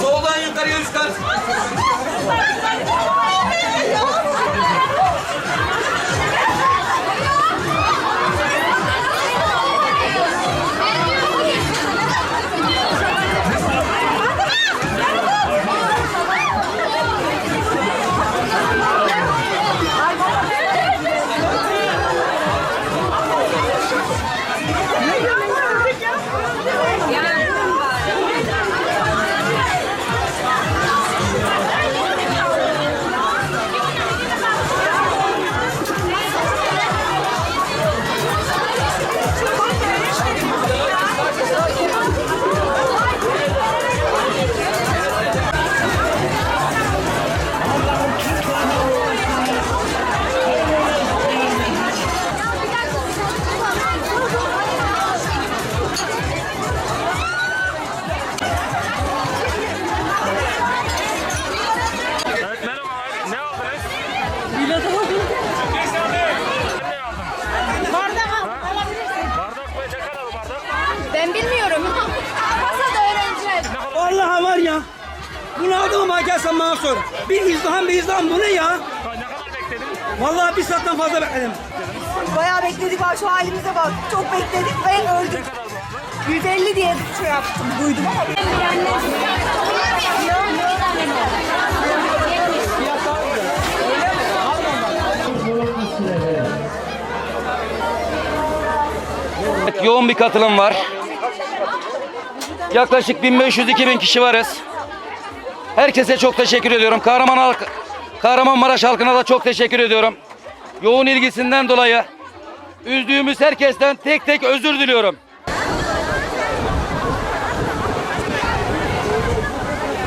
Soldan yukarıya kat. Ben bilmiyorum. Masada öğreneceğiz. Vallahi var ya. Bunu aldım ama gelsen bana sor. Bir izdiham bir izdiham bu ne ya? Ne kadar bekledin? Vallahi bir saatten fazla bekledim. Bayağı bekledik bak şu halimize bak. Çok bekledik ben öldüm. 150 diye şey yaptım duydum ama. Evet, yoğun bir katılım var. Yaklaşık 1500-2000 kişi varız. Herkese çok teşekkür ediyorum. Kahraman halk, Kahramanmaraş halkına da çok teşekkür ediyorum. Yoğun ilgisinden dolayı üzdüğümüz herkesten tek tek özür diliyorum.